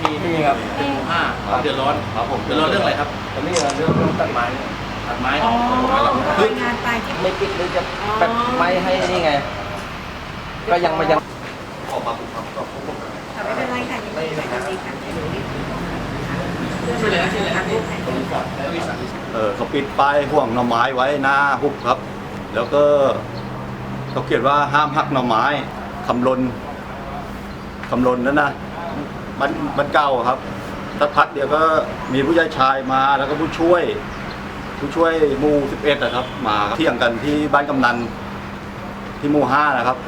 มีมีครับเป็นหมู่ห้าครับเดือดร้อนครับผมเดือดร้อนเรื่องอะไรครับตอนนี้เรื่องเรื่องตัดไม้เนี่ยตัดไม้อ๋อคือรายงานไปที่ไม่ปิดหรือจะอ๋อแบบไม่ให้นี่ไง ก็ยังมายังออกมาปลูกครับก็ปลูกค่ะไม่เป็นไรค่ะยังไม่เป็นไรค่ะเดี๋ยวรีบชื่ออะไรนะชื่ออะไรนะทางรูปให้บริษัทบริษัทเออเขาปิดป้ายห่วงหน่อไม้ไว้หน้าหุบครับ แล้วก็เขาเขียนว่าห้ามหักหน่อไม้คำลน คำลนนั่นนะมันมันเก่าครับสักพักเดียวก็มีผู้ชายชายมาแล้วก็ผู้ช่วย ผู้ช่วยหมู่สิบเอ็ดนะครับ มาเที่ยงกันที่บ้านกำนันที่หมู่ห้านะครับ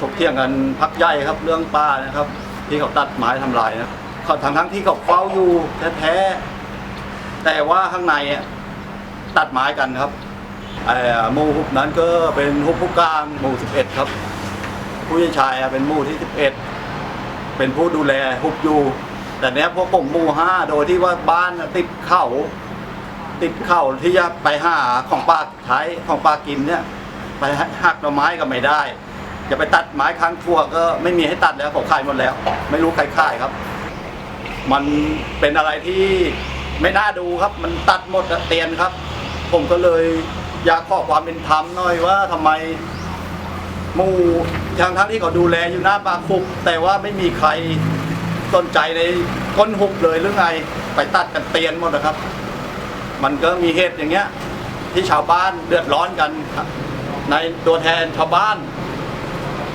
ถกเที่ยงกันพักใหญ่ครับ เรื่องป้านะครับ ที่เขาตัดไม้ทำลายนะเขาทั้งทั้งที่เขาเฝ้าอยู่แท้ๆแต่ว่าข้างในตัดไม้กันครับเอ่อหมู่ฮุบนั้นก็เป็นฮุบผู้กลางหมู่สิบเอ็ดครับ ผู้ชายเป็นหมู่ที่สิบเอ็ดเป็นผู้ดูแลฮุบอยู่แต่เนี้ยพวกผมหมู่ห้าโดยที่ว่าบ้านติดเขาติดเข้าที่จะไปหาของป้าใช้ของป้ากินเนี่ยไปหักหน่อไม้ก็ไม่ได้จะไปตัดไม้ค้างทั่วก็ไม่มีให้ตัดแล้วเขาขายหมดแล้ว ไม่รู้ใครขายครับ มันเป็นอะไรที่ไม่น่าดูครับ มันตัดหมดเตียนครับ ผมก็เลยอยากขอความเป็นธรรมหน่อยว่าทำไม หมู่ทางทั้งที่เขาดูแลอยู่หน้าปากคุก แต่ว่าไม่มีใครสนใจในก้นหุบเลยหรือไงไปตัดกันเตียนหมดนะครับ มันก็มีเหตุอย่างเงี้ย ที่ชาวบ้านเดือดร้อนกันในตัวแทนชาวบ้าน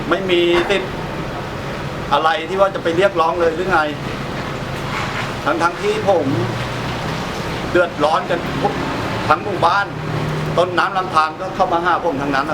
ไม่มีติดอะไรที่ว่าจะไปเรียกร้องเลยหรือไง ทั้งทั้งที่ผมเดือดร้อนกันทั้งหมู่บ้าน ต้นน้ำลำธารก็เข้ามาหาผมทั้งนั้นนะครับ